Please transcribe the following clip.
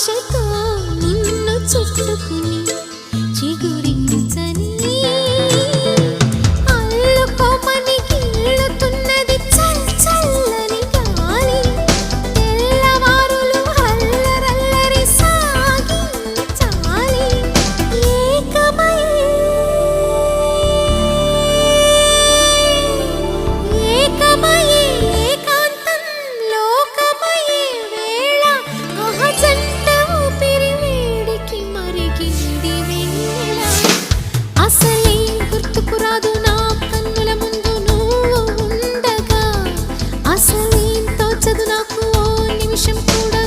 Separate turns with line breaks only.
ఆశతో నిన్ను చుట్టుకుని వాసవి తోచదు నాకు నిమిషం కూడా